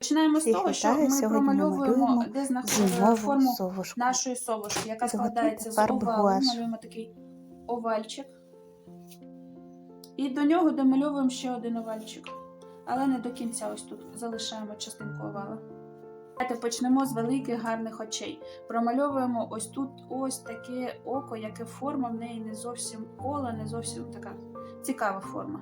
Починаємо з Всіх того, що вітаю. ми Сьогодні ми промальовуємо, малюємо де знаходиться Зимову форму совушку. нашої совушки, яка Підготуйте складається з овалу. гуаш. Малюємо такий овальчик. І до нього домальовуємо ще один овальчик. Але не до кінця, ось тут залишаємо частинку овала. Давайте почнемо з великих гарних очей. Промальовуємо ось тут ось таке око, яке форма в неї не зовсім кола, не зовсім така цікава форма.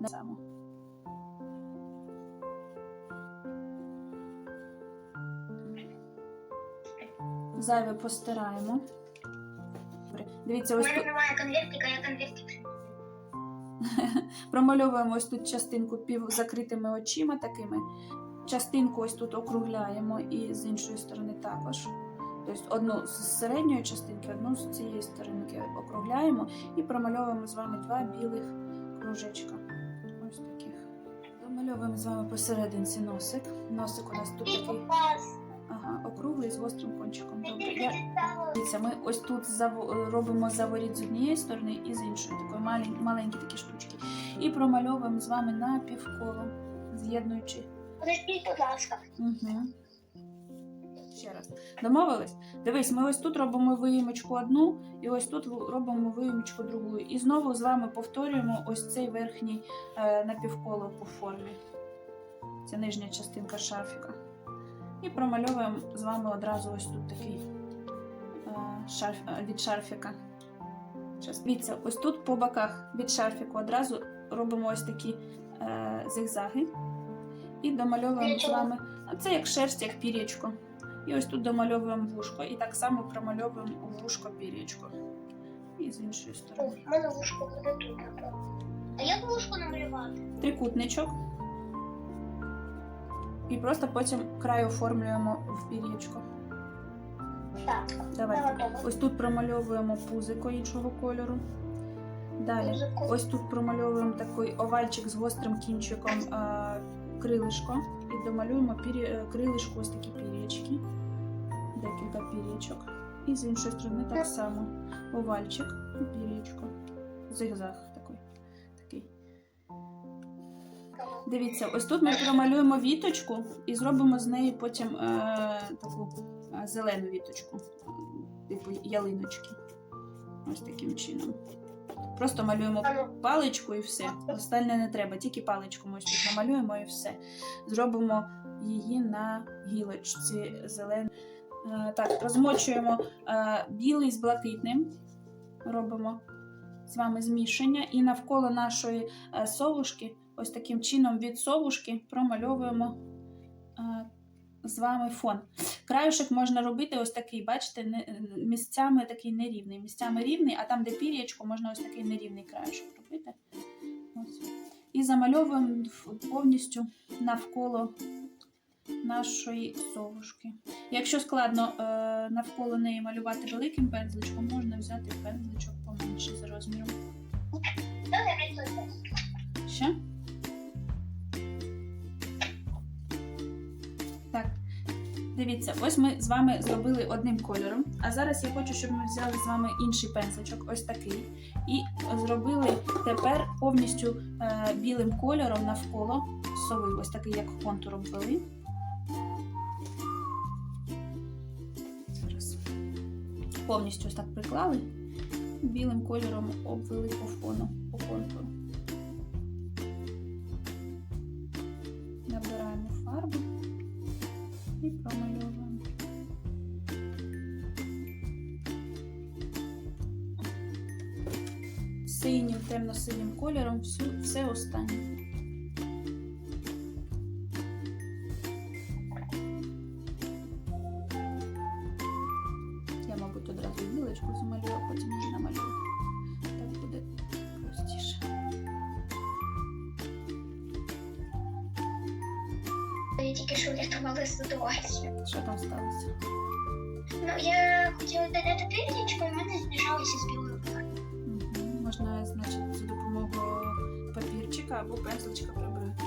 На само. Зайве постираємо. Дивіться, У ось мене тут немає конвертика, я конвертик. промальовуємо ось тут частинку пів закритими очима такими. Частинку ось тут округляємо і з іншої сторони також. Тобто одну з середньої частинки, одну з цієї сторони округляємо і промальовуємо з вами два білих кружечка. Ось таких. Домальовуємо з вами посерединці носик. Носик у нас тут такий округлий з гострим кончиком. Добре. Я... Дивіться, ми ось тут робимо заворіт з однієї сторони і з іншої, такої малень- маленькі такі штучки. І промальовуємо з вами на півколо, з'єднуючи. Подождіть, будь ласка. Угу. Ще раз. Домовились? Дивись, ми ось тут робимо виїмочку одну, і ось тут робимо виїмочку другу. І знову з вами повторюємо ось цей верхній е, напівколо по формі. Це нижня частинка шарфіка. І промальовуємо з вами одразу ось тут такий е, шарф, е, від шарфіка. Дивіться, ось тут по боках від шарфіку одразу робимо ось такі е, зигзаги. І домальовуємо з вами. А це як шерсть, як пір'ячко. І ось тут домальовуємо вушко. І так само промальовуємо у вушко пір'ячко. І з іншої сторони. в мене вушко буде тут. А як вушко намалювати? Трикутничок. І просто потім край оформлюємо в пір'ячко. Так, Давайте. Ось тут промальовуємо пузико іншого кольору. Далі. Ось тут промальовуємо такий овальчик з гострим кінчиком е, крилишко. І домалюємо пір'я, е, крилишку ось такі пір'ячки. Декілька пір'ячок. І з іншої сторони так само. Овальчик і пір'ячко. Зигзаг Дивіться, ось тут ми промалюємо віточку і зробимо з неї потім е, таку е, зелену віточку, типу ялиночки. Ось таким чином. Просто малюємо паличку і все. Остальне не треба, тільки паличку ми ось тут намалюємо і все. Зробимо її на гілочці зеленій. Е, так, розмочуємо е, білий з блакитним. Робимо з вами змішання. І навколо нашої совушки, ось таким чином від совушки промальовуємо з вами фон. Краюшок можна робити ось такий, бачите, місцями такий нерівний. Місцями рівний, а там, де пір'ячко, можна ось такий нерівний краюшок робити. Ось. І замальовуємо повністю навколо нашої совушки. Якщо складно е, навколо неї малювати великим пензличком, можна взяти пензличок поменше за розміром. Ще? Дивіться, ось ми з вами зробили одним кольором. А зараз я хочу, щоб ми взяли з вами інший пензличок, ось такий. І зробили тепер повністю е, білим кольором навколо сови, ось такий, як контур обвели. Зараз. Повністю ось так приклали. Білим кольором обвели по фону, по контуру. Синім, темно-синім кольором всю, все останнє. Або пензличка прибрати.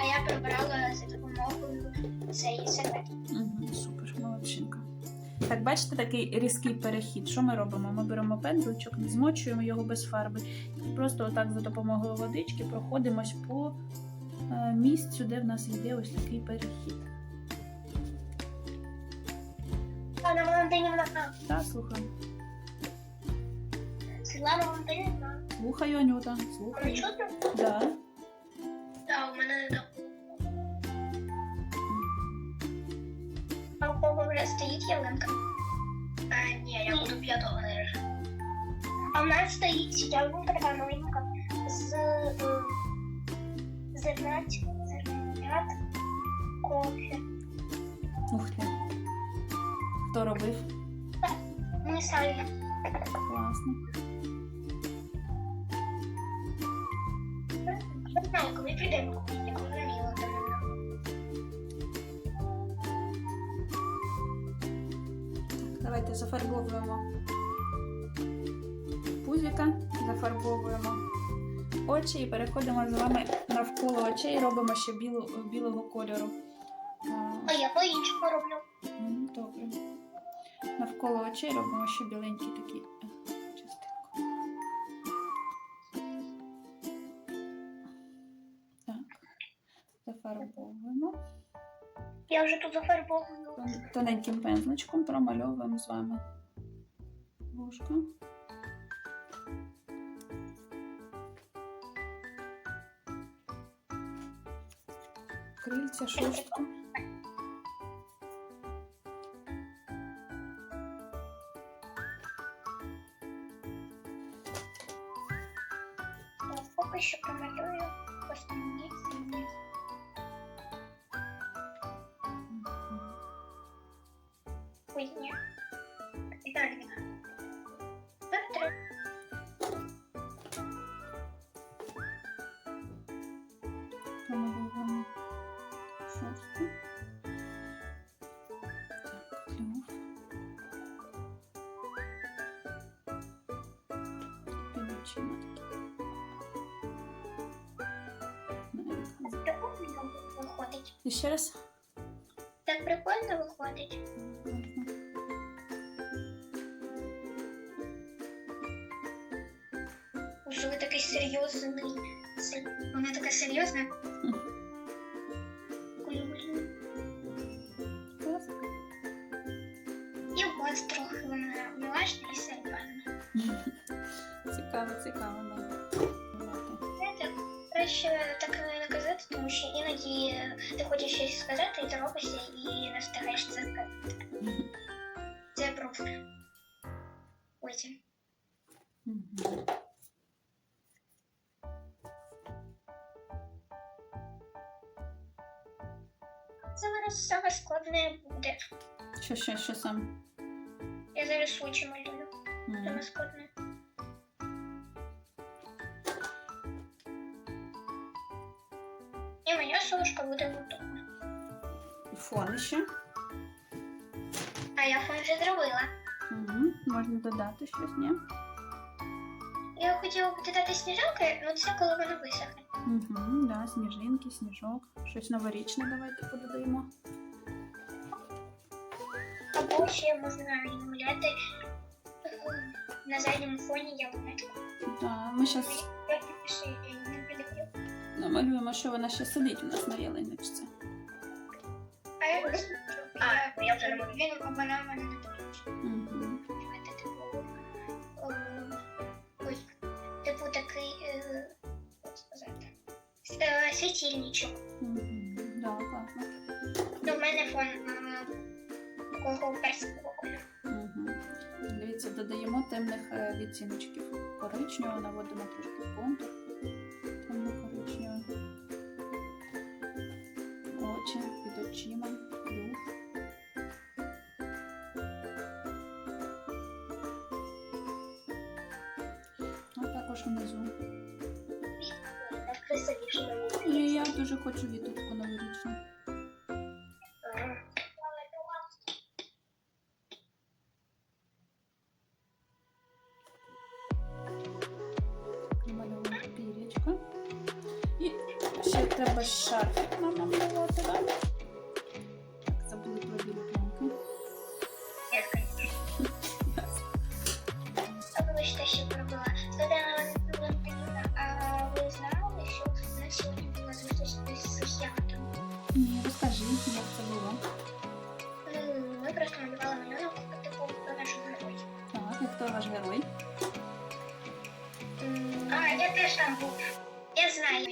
А я прибирала за допомогою цієї серветки. Угу, супер, молодчинка. Так, бачите такий різкий перехід. Що ми робимо? Ми беремо пензличок, змочуємо його без фарби. І просто отак за допомогою водички проходимось по е, місцю, де в нас йде ось такий перехід. Анна Валентинівна, Так, слухаю. Світлана Валентинівна, Слухаю, Анюта. мене Слухаю. чутно? Да. Так, у мене не так. А у кого вже стоїть ялинка? А, ні, я буду п'ятого наряжу. А в нас стоїть ялинка така маленька з е, зернят, зернят кофе. Ух ти. Хто робив? Ми самі. Класно. Давайте зафарбовуємо пузика, зафарбовуємо очі і переходимо з вами навколо очей, робимо ще білу, білого кольору. А, А я по-іншому роблю. Добре. Навколо очей робимо ще біленькі такі е, частинку. Так, зафарбовуємо. Я вже тут зафарбовую. Тоненьким пензличком промальовуємо з вами вушка. Крильця, шостку. Очима такі. Прикольно виходить. І ще раз. Так прикольно виходить. Вже ви такий серйозний. Се- Вона така серйозна. хочеш щось сказати, і ти робишся і не встигаєш це сказати. Це просто. Потім. Мгм. Це зараз саме складне буде. Що, що, що сам? Я зараз очі малюю. М. Саме складне. І моя сушка буде готова. І фон ще. А я фон вже зробила. Угу. Можна додати щось, ні? Я хотіла б додати сніжинки, але це коли воно висохне. Угу, да, сніжинки, сніжок. Щось новорічне давайте подаємо. Або ще можна намаляти е, на задньому фоні ялиночку. Да, ми зараз Я більше не полюблю. намалюємо, що вона ще сидить у нас на ялиночці. Я а, я вже не можу. Він вона мене не. Угу. Типу. Ой, типу такий. як сказати. Світильничок. Угу. Да, класно. Ну, мене фон такого кольору. Угу. Дивіться, додаємо темних е, відтіночків. Коричневого наводимо трошки також внизу. І я дуже хочу віточку новорічну. Намальовуємо пірічка. І ще треба шарфик нам намалювати? Так, ваш герой? А, я теж там був. Я знаю.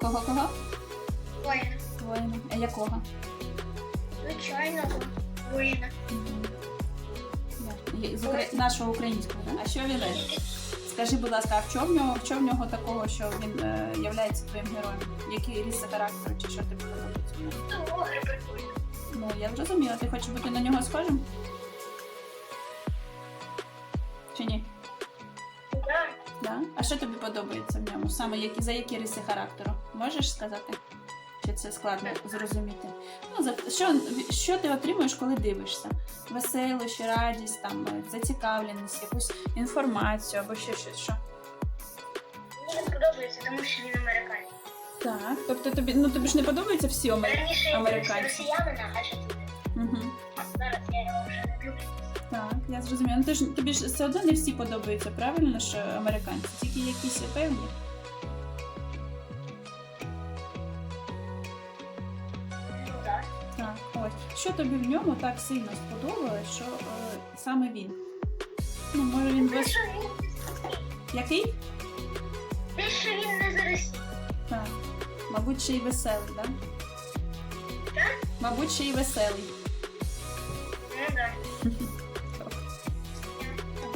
Кого кого? Воїна. Воїна. А якого? Звичайного воїна. Я- З укра- нашого українського, да? А що він? Скажи, будь ласка, а в чому в нього, в чому нього такого, що він е, являється твоїм героєм? Які риси характеру чи що тобі подобається? Ну, огри прикольно. Ну, я зрозуміла, ти хочеш бути на нього схожим? А що тобі подобається в ньому? Саме які, за які риси характеру? Можеш сказати? Чи це складно зрозуміти? Ну, за, що, що ти отримуєш, коли дивишся? Веселощі, радість, там, зацікавленість, якусь інформацію або ще щось. Що? Мені подобається, тому що він американець. Так, тобто тобі, ну, тобі ж не подобаються всі омери... Раніше я американці. росіянина, а ще тут. Угу. Зараз я його вже не люблю. Я зрозуміла. Ну, ти ж, тобі ж все одно не всі подобаються, правильно, що американці? Тільки якісь певні. Так. Так, ось. Що тобі в ньому так сильно сподобалось, що е, саме він? Ну, може він Те, без. що він Який? те, що він не зараз. Так. Мабуть, ще й веселий, так? Так? Мабуть, ще й веселий. Ну, так.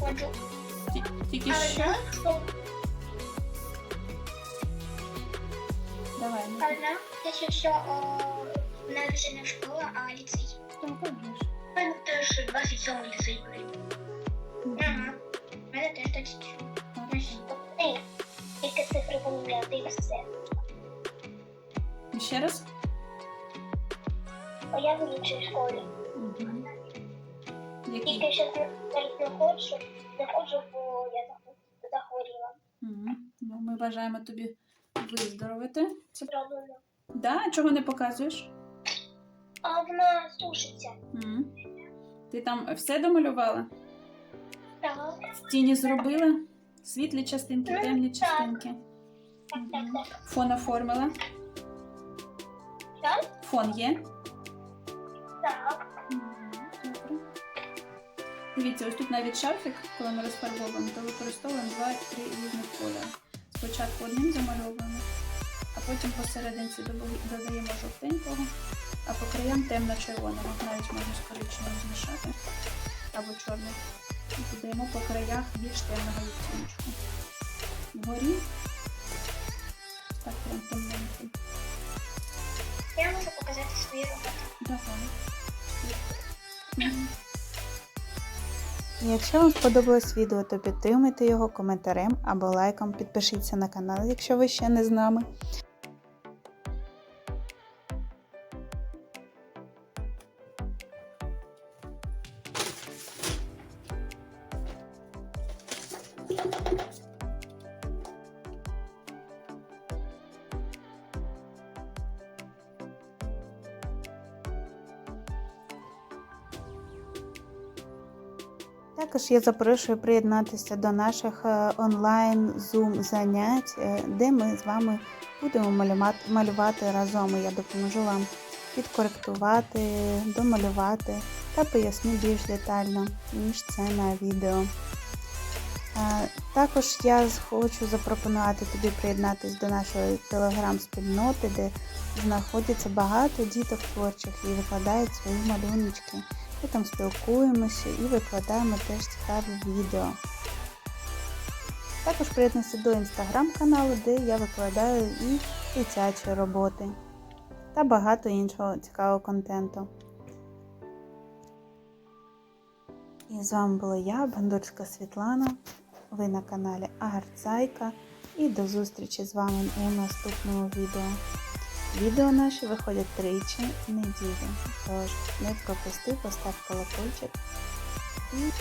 Я ходжу. Ті- Тільки Але що. Давай, ну. Але знаєш, те, що, о, не школа, а ліцей. Так, так же ж. У мене теж 27 ліцей прийде. Ага. У мене теж 27. Так. Значить, Ей, тільки цифри поміняти і все. Ще раз? А я в іншій школі. Угу. Який? Тільки ще навіть не ходжу, не бо я захворі- захворіла. Угу. Ну, ми бажаємо тобі виздоровити. Це Зроблено. Да? Чого не показуєш? А вона сушиться. М. Ти там все домалювала? Так, Тіні зробила? Світлі частинки, Ну, темні так. частинки. так, так, так. Фон оформила. Так? Фон є? Так. Дивіться, ось тут навіть шарфик, коли ми розфарбовуємо, то використовуємо два-три різних кольори. Спочатку одним замальовуємо, а потім посерединці додаємо жовтенького, а по краям темно-червоного. Навіть можна з коричневим змішати або чорним. І додаємо по краях більш темного відтіночку. Вгорі так прям темненький. Я можу показати свої роботи. Давай. Якщо вам сподобалось відео, то підтримуйте його коментарем або лайком. Підпишіться на канал, якщо ви ще не з нами. Також я запрошую приєднатися до наших е, онлайн Zoom занять, е, де ми з вами будемо малювати, разом. Я допоможу вам підкоректувати, домалювати та поясню більш детально, ніж це на відео. Е, Також я хочу запропонувати тобі приєднатися до нашої телеграм-спільноти, де знаходиться багато діток творчих і викладають свої малюночки. Ми там спілкуємося і викладаємо теж цікаві відео. Також приєднуйся до інстаграм-каналу, де я викладаю і дитячі роботи та багато іншого цікавого контенту. І з вами була я, Бандурська Світлана. Ви на каналі Агарцайка. І до зустрічі з вами у наступному відео. Відео наші виходять тричі в неділю. Тож не пропусти, постав колокольчик і